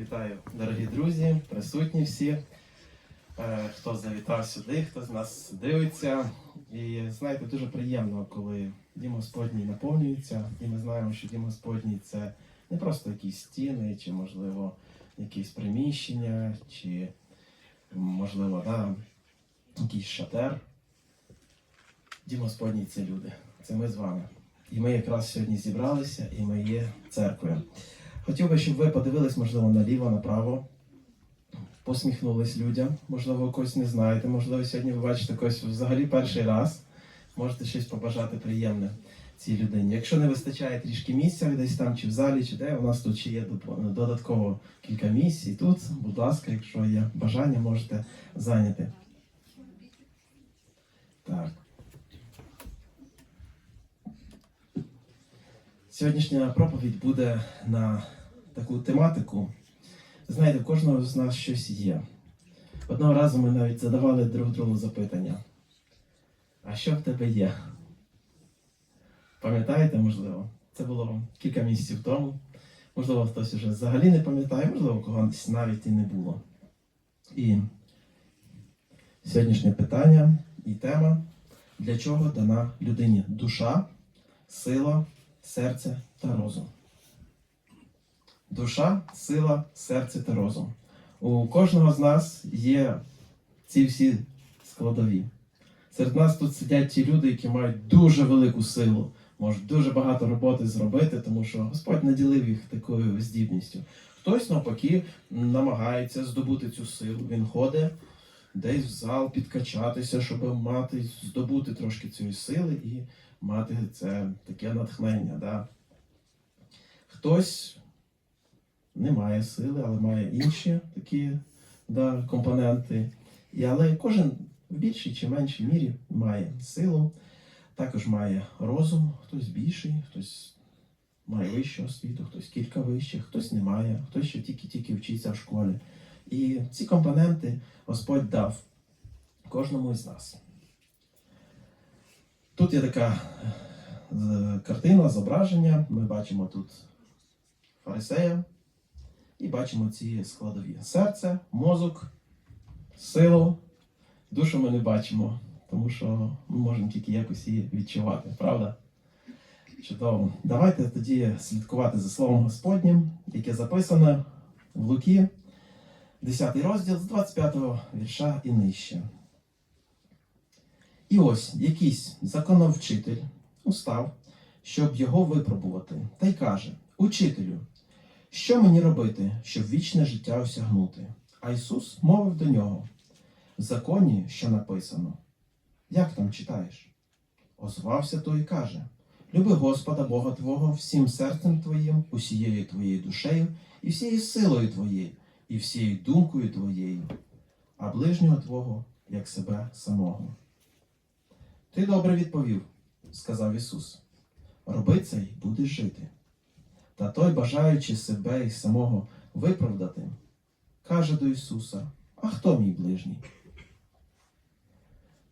Вітаю, дорогі друзі, присутні всі, е, хто завітав сюди, хто з нас дивиться. І знаєте, дуже приємно, коли Дім Господній наповнюється, і ми знаємо, що Дім Господній це не просто якісь стіни, чи, можливо, якісь приміщення, чи, можливо, да, якийсь шатер. Дім Господній це люди. Це ми з вами. І ми якраз сьогодні зібралися, і ми є церквою. Хотів би, щоб ви подивились, можливо, наліво, направо, посміхнулись людям, можливо, когось не знаєте, можливо, сьогодні ви бачите когось взагалі перший раз. Можете щось побажати приємне цій людині. Якщо не вистачає трішки місця десь там, чи в залі, чи де, у нас тут ще є додатково кілька місць. І тут, будь ласка, якщо є бажання, можете зайняти. Так. Сьогоднішня проповідь буде на таку тематику. Знаєте, в кожного з нас щось є. Одного разу ми навіть задавали друг другу запитання. А що в тебе є? Пам'ятаєте, можливо? Це було кілька місяців тому. Можливо, хтось уже взагалі не пам'ятає, можливо, когось навіть і не було. І сьогоднішнє питання і тема для чого дана людині душа, сила, серце та розум. Душа, сила, серце та розум. У кожного з нас є ці всі складові. Серед нас тут сидять ті люди, які мають дуже велику силу, можуть дуже багато роботи зробити, тому що Господь наділив їх такою здібністю. Хтось навпаки намагається здобути цю силу. Він ходить десь в зал підкачатися, щоб мати, здобути трошки цієї сили і мати це таке натхнення. Да? Хтось не має сили, але має інші такі да, компоненти. І, але кожен в більшій чи меншій мірі має силу, також має розум, хтось більший, хтось має вищу освіту, хтось кілька вищих, хтось не має, хтось ще тільки-тільки вчиться в школі. І ці компоненти Господь дав кожному із нас. Тут є така е, картина, зображення. Ми бачимо тут фарисея і бачимо ці складові: серце, мозок, силу. Душу ми не бачимо, тому що ми можемо тільки якось її відчувати, правда? Чудово. Давайте тоді слідкувати за Словом Господнім, яке записане в Луки, 10 розділ з 25 вірша і нижче. І ось якийсь законовчитель устав, щоб його випробувати, та й каже: Учителю, що мені робити, щоб вічне життя осягнути? А Ісус мовив до нього: в законі, що написано, як там читаєш? Озвався той і каже: Люби Господа Бога Твого всім серцем Твоїм, усією твоєю душею, і всією силою Твоєю, і всією думкою Твоєю, а ближнього Твого, як себе самого. Ти добре відповів, сказав Ісус. Роби це й будеш жити. Та той, бажаючи себе і самого виправдати, каже до Ісуса: А хто мій ближній?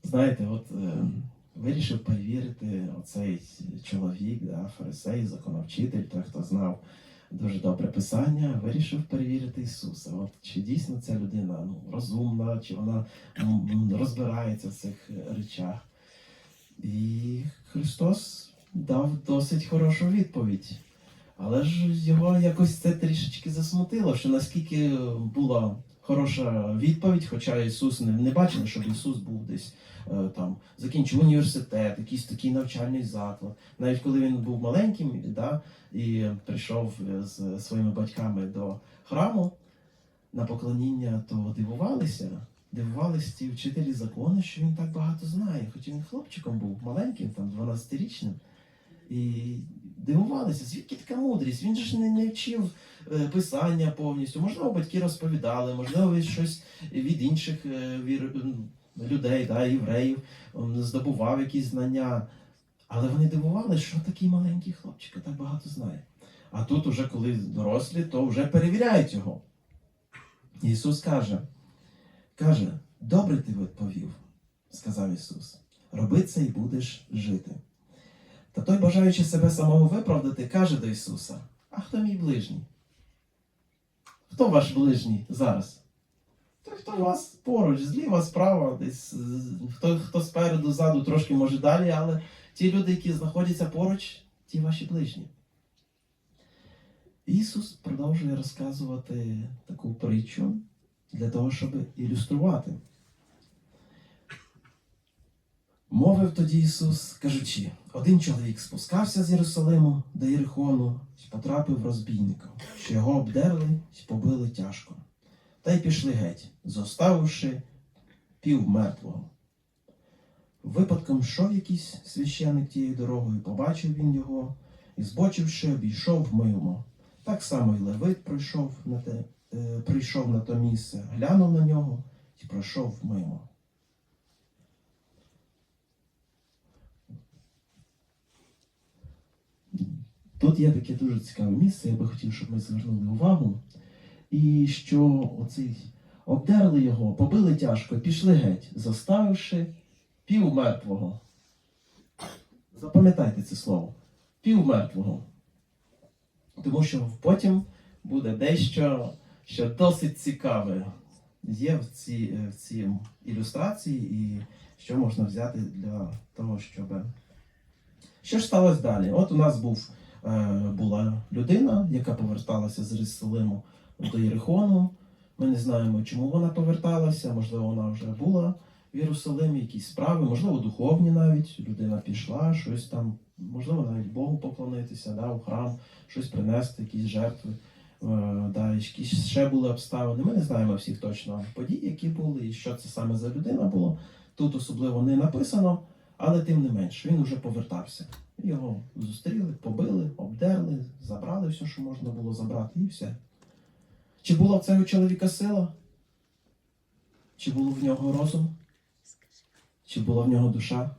Знаєте, от е, вирішив перевірити оцей чоловік, да, фарисей, законовчитель, той, хто знав дуже добре писання, вирішив перевірити Ісуса. От чи дійсно ця людина ну, розумна, чи вона розбирається в цих е, речах. І Христос дав досить хорошу відповідь. Але ж його якось це трішечки засмутило, що наскільки була хороша відповідь, хоча Ісус не, не бачили, щоб Ісус був десь е, там, закінчив університет, якийсь такий навчальний заклад. Навіть коли він був маленьким да, і прийшов е, з своїми батьками до храму на поклоніння, то дивувалися. Дивувалися ті вчителі закону, що він так багато знає. Хоч він хлопчиком був маленьким, там 12-річним. І дивувалися, звідки така мудрість? Він же ж не, не вчив е, писання повністю. Можливо, батьки розповідали, можливо, щось від інших е, вір, людей, да, євреїв, здобував якісь знання. Але вони дивувалися, що такий маленький хлопчик так багато знає. А тут, уже коли дорослі, то вже перевіряють його. Ісус каже, каже, добре ти відповів, сказав Ісус. Роби це і будеш жити. Та той, бажаючи себе самого виправдати, каже до Ісуса: А хто мій ближній? Хто ваш ближній зараз? Той, хто вас поруч, зліва, справа, десь хто, хто спереду, ззаду, трошки може далі, але ті люди, які знаходяться поруч, ті ваші ближні. Ісус продовжує розказувати таку притчу для того, щоб ілюструвати. Мовив тоді Ісус, кажучи, один чоловік спускався з Єрусалиму до Єрихону і потрапив розбійникам, що його обдерли і побили тяжко. Та й пішли геть, зоставивши пів мертвого. Випадком йшов якийсь священик тією дорогою, побачив він його і, збочивши, обійшов мимо. Так само й Левит пройшов на те, е, прийшов на то місце, глянув на нього і пройшов мимо. Тут є таке дуже цікаве місце, я би хотів, щоб ми звернули увагу. І що оцей обдерли його, побили тяжко, пішли геть, заставивши пів мертвого. Запам'ятайте це слово. Пів мертвого. Тому що потім буде дещо, що досить цікаве є в цій, в цій ілюстрації, і що можна взяти для того, щоб. Що ж сталося далі? От у нас був, е, була людина, яка поверталася з Єрусалиму до Єрихону. Ми не знаємо, чому вона поверталася, можливо, вона вже була в Єрусалимі, якісь справи, можливо, духовні навіть. Людина пішла, щось там, можливо, навіть Богу поклонитися, да, у храм, щось принести, якісь жертви. Е, да, якісь ще були обставини. Ми не знаємо всіх точно подій, які були, і що це саме за людина було. Тут особливо не написано, але тим не менш, він вже повертався. Його зустріли, побили, обдерли, забрали все, що можна було забрати, і все. Чи була в цього чоловіка сила? Чи було в нього розум? Чи була в нього душа?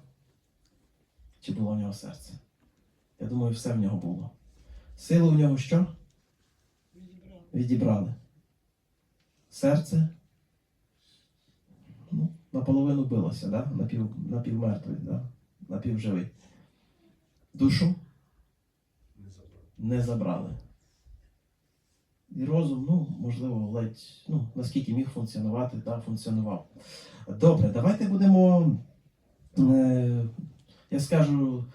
Чи було в нього серце? Я думаю, все в нього було. Сили у нього що? Відібрали. Серце ну, наполовину билося, да? Напів, напівмертвий, да? напівживий. Душу Не забрали. І розум, ну, можливо, ледь, ну, наскільки міг функціонувати, та функціонував. Добре, давайте будемо. Е, я скажу,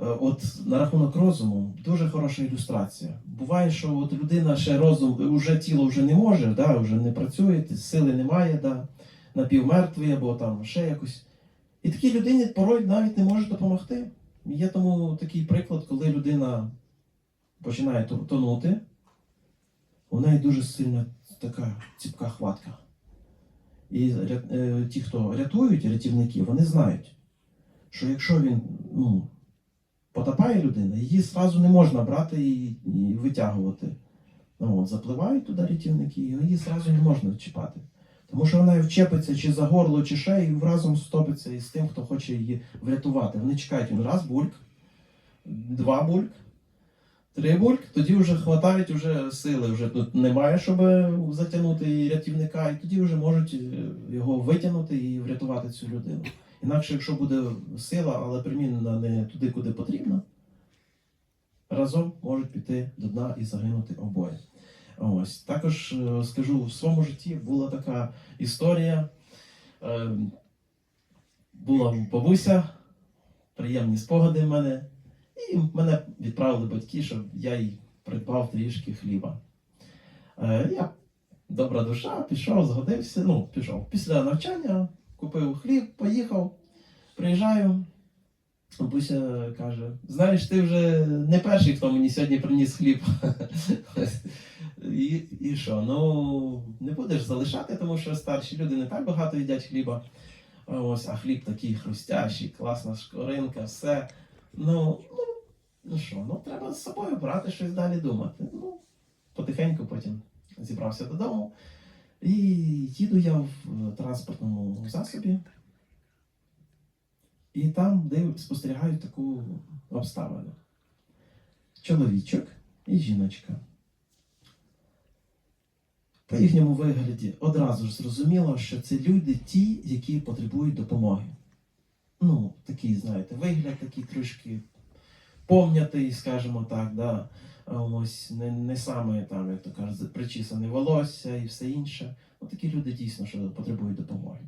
е, от на рахунок розуму, дуже хороша ілюстрація. Буває, що от людина ще розум, вже тіло вже не може, да, вже не працює, сили немає, да, напівмертвий або там ще якось. І такій людині порой навіть не може допомогти. Є тому такий приклад, коли людина починає тонути, у неї дуже сильна така ціпка хватка. І е, ті, хто рятують, рятівники, вони знають, що якщо він ну, потопає людина, її зразу не можна брати і, витягувати. Ну, от, запливають туди рятівники, і її зразу не можна чіпати. Тому що вона вчепиться чи за горло, чи ще, і разом стопиться із тим, хто хоче її врятувати. Вони чекають раз бульк, два бульк, три бульк, тоді вже хватають вже сили, вже тут немає, щоб затягнути рятівника, і тоді вже можуть е, його витягнути і врятувати цю людину. Інакше, якщо буде сила, але примінена не туди, куди потрібно, разом можуть піти до дна і загинути обоє. Ось також е, скажу, в своєму житті була така історія. Е, була бабуся, приємні спогади в мене, і мене відправили батьки, щоб я їй придбав трішки хліба. Е, я, добра душа, пішов, згодився. Ну, пішов. Після навчання купив хліб, поїхав, приїжджаю. Бабуся каже: знаєш, ти вже не перший, хто мені сьогодні приніс хліб. І, і що? Ну, не будеш залишати, тому що старші люди не так багато їдять хліба. Ось, а хліб такий хрустящий, класна шкоринка, все. Ну, ну, ну що, ну треба з собою брати щось далі думати. Ну, потихеньку потім зібрався додому. І їду я в транспортному засобі. І там див, спостерігаю таку обставину. Чоловічок і жіночка. По їхньому вигляді одразу ж зрозуміло, що це люди ті, які потребують допомоги. Ну, такий, знаєте, вигляд такий трошки помнятий, скажімо так, да. ось не, не саме там, як то кажуть, причісане волосся і все інше. Ну, такі люди дійсно що потребують допомоги.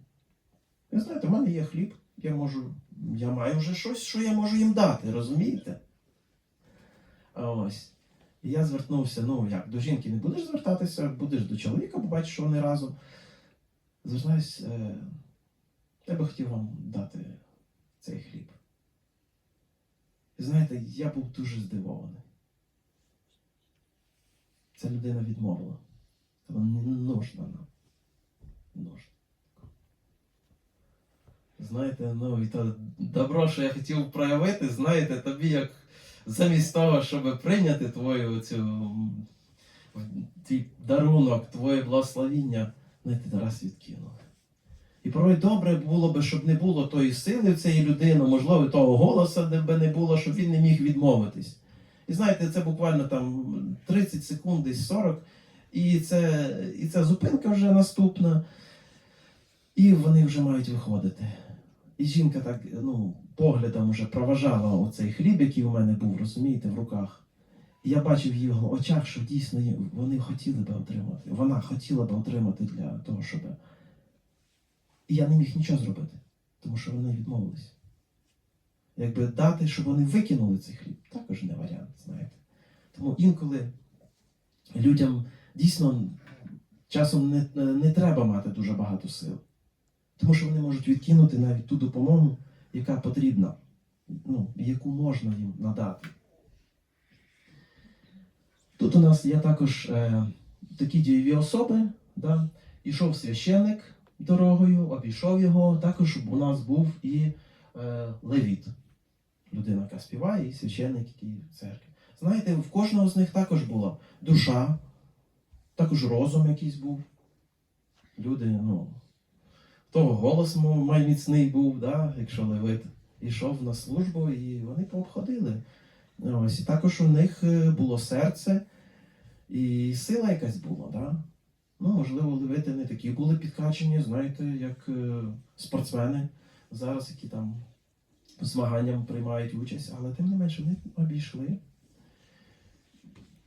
Ви знаєте, в мене є хліб, я можу, я маю вже щось, що я можу їм дати, розумієте? Ось. І я звернувся, ну як, до жінки не будеш звертатися, будеш до чоловіка, бо бачиш, що вони разом. Звертаюсь, е, я би хотів вам дати цей хліб. І знаєте, я був дуже здивований. Ця людина відмовила. Сказала, не нужна нам. Нужна. Знаєте, ну і то добро, що я хотів проявити, знаєте, тобі як замість того, щоб прийняти твою цю твій дарунок, твоє благословіння, знаєте, раз відкинули. І порой добре було би, щоб не було тої сили в цієї людини, можливо, того голоса, де би не було, щоб він не міг відмовитись. І знаєте, це буквально там 30 секунд, десь 40, і це, і це зупинка вже наступна, і вони вже мають виходити. І жінка так ну, поглядом вже проважала оцей хліб, який у мене був, розумієте, в руках. І я бачив в її очах, що дійсно вони хотіли би отримати. Вона хотіла би отримати для того, щоб. І я не міг нічого зробити, тому що вони відмовились. Якби дати, щоб вони викинули цей хліб, також не варіант, знаєте. Тому інколи людям дійсно часом не, не треба мати дуже багато сил. Тому що вони можуть відкинути навіть ту допомогу, яка потрібна, ну, яку можна їм надати. Тут у нас є також е, такі дієві особи. Да? Ішов священик дорогою, обійшов його. Також у нас був і е, левіт, людина, яка співає, і священник, який в церкві. Знаєте, в кожного з них також була душа, також розум якийсь був. Люди, ну, того голос мов, май міцний був, да, якщо левит ішов на службу, і вони пообходили. Ось, і також у них е, було серце і сила якась була, да? Ну, можливо, левити не такі були підкачені, знаєте, як е, спортсмени зараз, які там змаганням приймають участь, але тим не менше вони обійшли.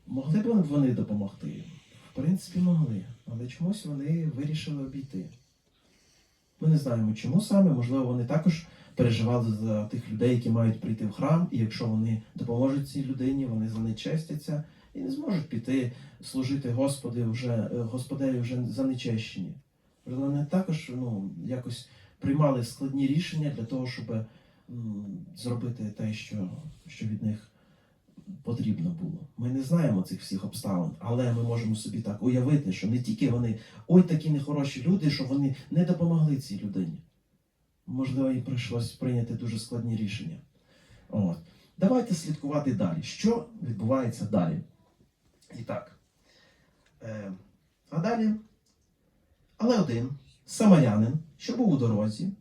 Могли б вони допомогти? В принципі, могли, але чомусь вони вирішили обійти. Ми не знаємо, чому саме, можливо, вони також переживали за тих людей, які мають прийти в храм, і якщо вони допоможуть цій людині, вони занечестяться і не зможуть піти служити Господи вже, е, Господеві вже занечещені. Вони також ну, якось приймали складні рішення для того, щоб зробити те, що, що від них потрібно було. Ми не знаємо цих всіх обставин, але ми можемо собі так уявити, що не тільки вони, ой, такі нехороші люди, що вони не допомогли цій людині. Можливо, їм прийшлось прийняти дуже складні рішення. От. Давайте слідкувати далі. Що відбувається далі? І так. Е, а далі. Але один самарянин, що був у дорозі,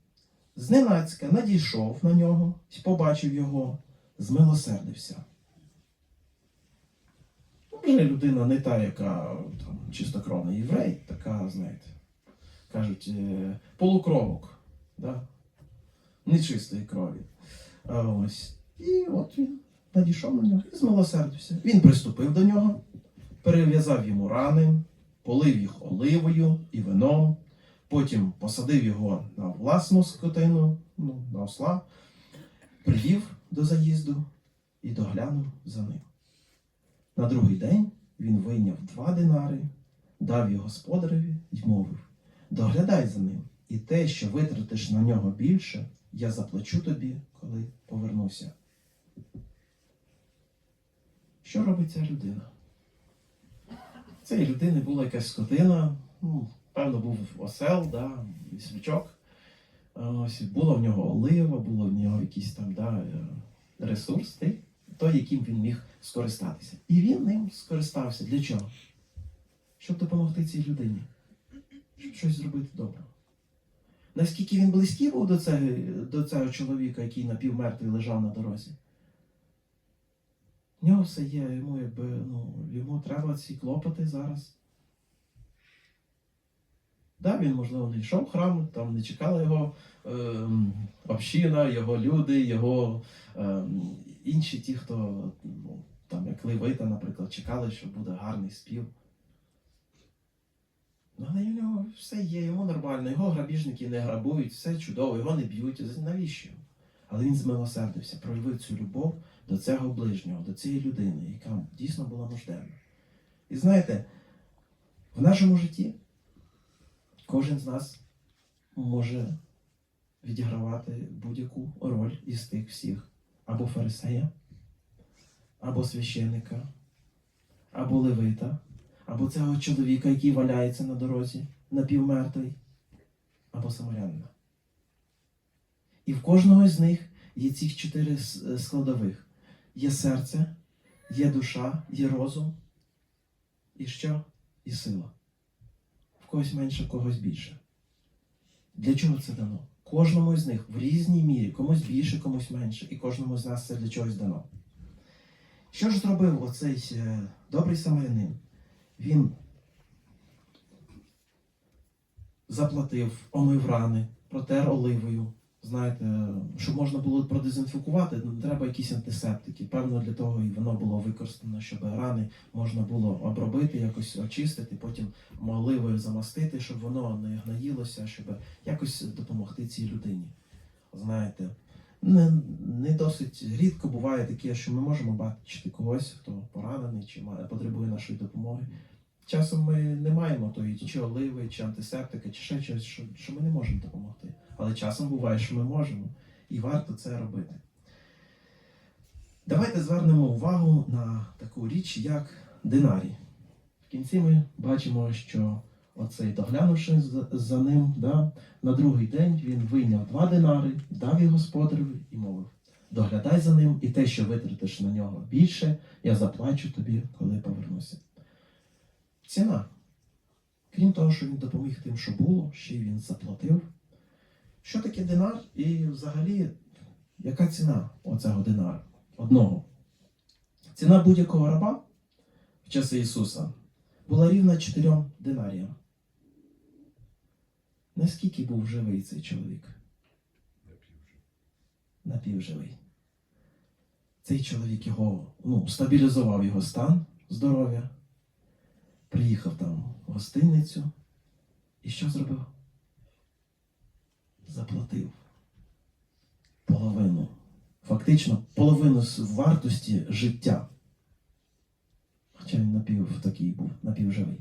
зненацька надійшов на нього, побачив його, змилосердився. Вже людина не та, яка там, чистокровний єврей, така, знаєте, кажуть, е, полукровок, да? нечистої крові. А ось. І от він надійшов на нього і змилосердився. Він приступив до нього, перев'язав йому рани, полив їх оливою і вином, потім посадив його на власну скотину, ну, на осла, привів до заїзду і доглянув за ним. На другий день він вийняв два динари, дав їх господареві й мовив: доглядай за ним, і те, що витратиш на нього більше, я заплачу тобі, коли повернуся. Що робить ця людина? Цієї людини була якась скотина, ну, певно, був осел, да, віслючок. Ось, була в нього олива, було в нього якийсь там да, ресурс, той, той, яким він міг скористатися. І він ним скористався. Для чого? Щоб допомогти цій людині, щоб щось зробити добре. Наскільки він близький був до цього, до цього чоловіка, який напівмертвий лежав на дорозі? В нього все є, йому якби, ну, йому треба ці клопоти зараз. Да, він, можливо, не йшов в храм, там не чекала його ем, община, його люди, його ем, інші ті, хто ну, там, як Левита, наприклад, чекали, що буде гарний спів. Ну, але у нього все є, йому нормально, його грабіжники не грабують, все чудово, його не б'ють. Навіщо? Але він змилосердився, проявив цю любов до цього ближнього, до цієї людини, яка дійсно була нужденна. І знаєте, в нашому житті кожен з нас може відігравати будь-яку роль із тих всіх. Або фарисея, або священника, або левита, або цього чоловіка, який валяється на дорозі, напівмертвий, або самарянина. І в кожного з них є цих чотири складових: є серце, є душа, є розум, і що? І сила. В когось менше, в когось більше. Для чого це дано? Кожному з них в різній мірі, комусь більше, комусь менше, і кожному з нас це для чогось дано. Що ж зробив оцей е, добрий самарянин? Він заплатив, омив рани, протер оливою. Знаєте, щоб можна було продезінфікувати, ну, треба якісь антисептики. Певно, для того і воно було використано, щоб рани можна було обробити, якось очистити, потім оливою замастити, щоб воно не гноїлося, щоб якось допомогти цій людині. Знаєте, не, не досить рідко буває таке, що ми можемо бачити когось, хто поранений чи має, потребує нашої допомоги. Часом ми не маємо тої чи оливи, чи антисептика, чи ще чогось, що, що ми не можемо допомогти. Але часом буває, що ми можемо, і варто це робити. Давайте звернемо увагу на таку річ, як динарій. В кінці ми бачимо, що оцей, доглянувши за, ним, да, на другий день він вийняв два динари, дав їх господареві і мовив: доглядай за ним, і те, що витратиш на нього більше, я заплачу тобі, коли повернуся. Ціна. Крім того, що він допоміг тим, що було, ще й він заплатив. Що таке динар і взагалі, яка ціна оцього динара? Одного. Ціна будь-якого раба в часи Ісуса була рівна 4 динаріям. Наскільки був живий цей чоловік? Напівжив. Напівживий. Цей чоловік його ну, стабілізував його стан здоров'я, приїхав там в гостиницю. І що зробив? Заплатив половину. Фактично половину вартості життя. Хоча він напів такий був, напівживий.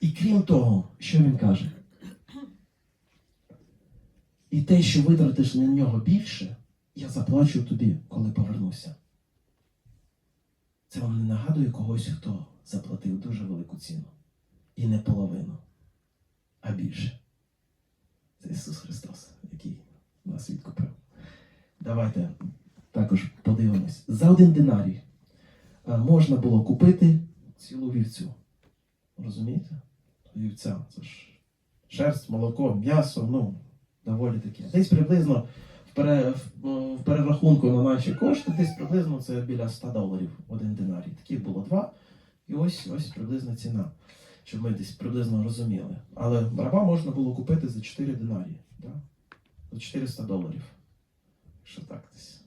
І крім того, що він каже? І те, що витратиш на нього більше, я заплачу тобі, коли повернуся. Це вам не нагадує когось, хто заплатив дуже велику ціну. І не половину, а більше. Це Ісус Христос, який нас відкупив. Давайте також подивимось. За один динарій е, можна було купити цілу вівцю. Розумієте? Вівця. Це ж шерсть, молоко, м'ясо, ну, доволі таке. Десь приблизно в, ну, перерахунку на наші кошти, десь приблизно це біля 100 доларів один динарій. Таких було два. І ось ось приблизна ціна, щоб ми десь приблизно розуміли. Але раба можна було купити за 4 динарії. Да? За 400 доларів. Що так десь.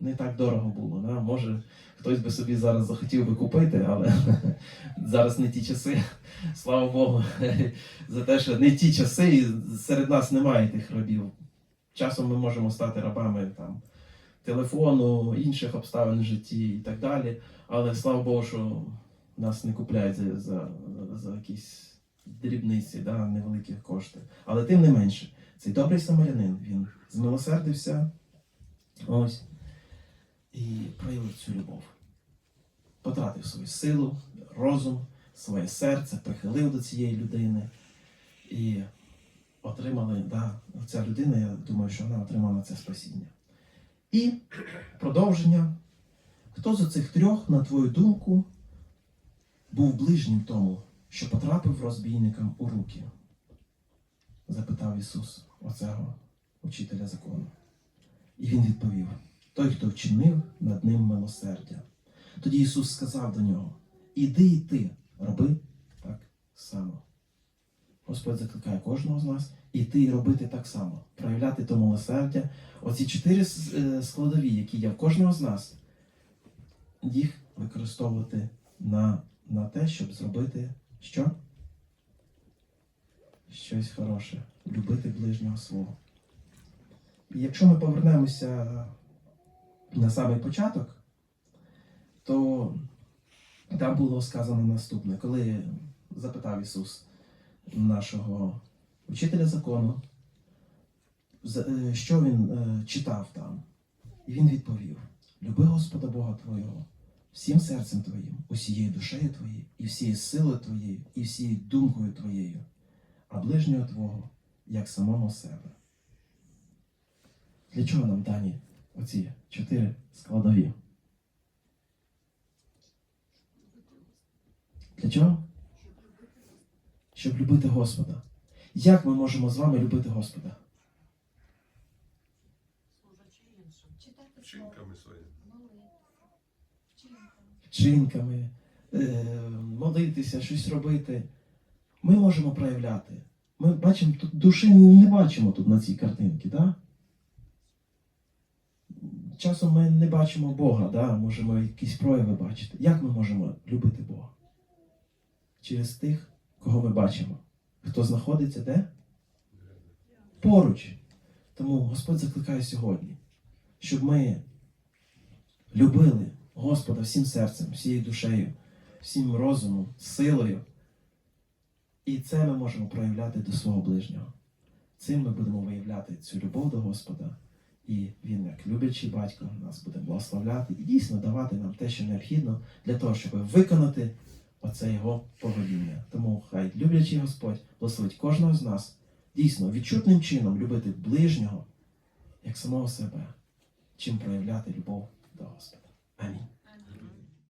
Не так дорого було. Да? Може, хтось би собі зараз захотів би купити, але зараз не ті часи. Слава Богу, за те, що не ті часи, і серед нас немає тих рабів. Часом ми можемо стати рабами там, телефону, інших обставин в житті і так далі. Але слава Богу, що нас не купляють за, за, якісь дрібниці, да, невеликі кошти. Але тим не менше, цей добрий самарянин, він змилосердився ось, і проявив цю любов. Потратив свою силу, розум, своє серце, прихилив до цієї людини і отримали, да, ця людина, я думаю, що вона отримала це спасіння. І продовження. Хто з цих трьох, на твою думку, був ближнім тому, що потрапив розбійникам у руки? запитав Ісус оцього учителя закону. І він відповів: той, хто вчинив над ним милосердя. Тоді Ісус сказав до нього: Іди і ти, роби так само. Господь закликає кожного з нас іти і робити так само, проявляти то милосердя. Оці чотири е, складові, які є в кожного з нас, їх використовувати на, на те, щоб зробити що? Щось хороше, любити ближнього свого. І якщо ми повернемося на самий початок, то там було сказано наступне, коли запитав Ісус нашого учителя закону, е, що він е, читав там. І він відповів: Люби Господа Бога Твого всім серцем Твоїм, усією душею Твоєю, і всією силою Твоєю, і всією думкою Твоєю, а ближнього Твого, як самого себе. Для чого нам дані оці чотири складові? Для чого? Щоб любити Господа. Як ми можемо з вами любити Господа? Служачи іншим. Читати Вчинками своїми. Вчинками, е, молитися, щось робити. Ми можемо проявляти. Ми бачимо, тут душі не бачимо тут на цій картинці, да? Часом ми не бачимо Бога, да? можемо якісь прояви бачити. Як ми можемо любити Бога? Через тих, кого ми бачимо. Хто знаходиться де? Поруч. Тому Господь закликає сьогодні, щоб ми любили Господа всім серцем, всією душею, всім розумом, силою. І це ми можемо проявляти до свого ближнього. Цим ми будемо виявляти цю любов до Господа. І Він, як люблячий батько, нас буде благословляти і дійсно давати нам те, що необхідно для того, щоб виконати оце його повеління. Тому хай люблячий Господь благословить кожного з нас дійсно відчутним чином любити ближнього як самого себе, чим проявляти любов до Господа. Amen.